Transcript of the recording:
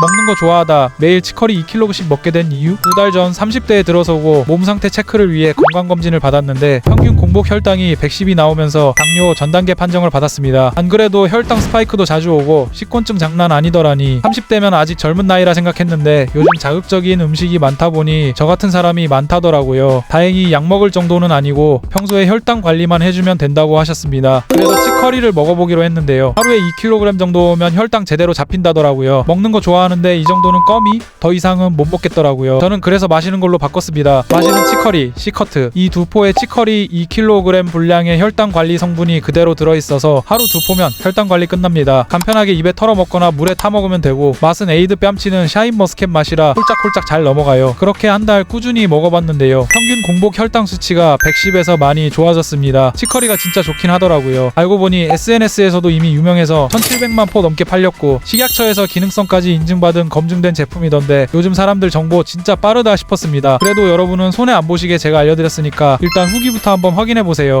먹는 거 좋아하다 매일 치커리 2kg씩 먹게 된 이유? 두 달 전 30대에 들어서고 몸 상태 체크를 위해 건강검진을 받았는데 평균 공복 혈당이 110이 나오면서 당뇨 전 단계 판정을 받았습니다. 안 그래도 혈당 스파이크도 자주 오고 식곤증 장난 아니더라니 30대면 아직 젊은 나이라 생각했는데 요즘 자극적인 음식이 많다 보니 저 같은 사람이 많다더라고요. 다행히 약 먹을 정도는 아니고 평소에 혈당 관리만 해주면 된다고 하셨습니다. 그래서 치커리를 먹어보기로 했는데요. 하루에 2kg 정도면 혈당 제대로 잡힌다더라고요. 먹는 거 좋아하는 데 이 정도는 껌이 더 이상은 못 먹겠더라고요. 저는 그래서 마시는 걸로 바꿨습니다. 마시는 치커리, 시커트 이 두 포의 치커리 2kg 분량의 혈당 관리 성분이 그대로 들어있어서 하루 두 포면 혈당 관리 끝납니다. 간편하게 입에 털어 먹거나 물에 타 먹으면 되고 맛은 에이드 뺨치는 샤인머스켓 맛이라 홀짝홀짝 잘 넘어가요. 그렇게 한 달 꾸준히 먹어봤는데요. 평균 공복 혈당 수치가 110에서 많이 좋아졌습니다. 치커리가 진짜 좋긴 하더라고요. 알고 보니 SNS에서도 이미 유명해서 1700만 포 넘게 팔렸고 식약처에서 기능성까지 인증받은 검증된 제품이던데 요즘 사람들 정보 진짜 빠르다 싶었습니다. 그래도 여러분은 손해 안 보시게 제가 알려드렸으니까 일단 후기부터 한번 확인해 보세요.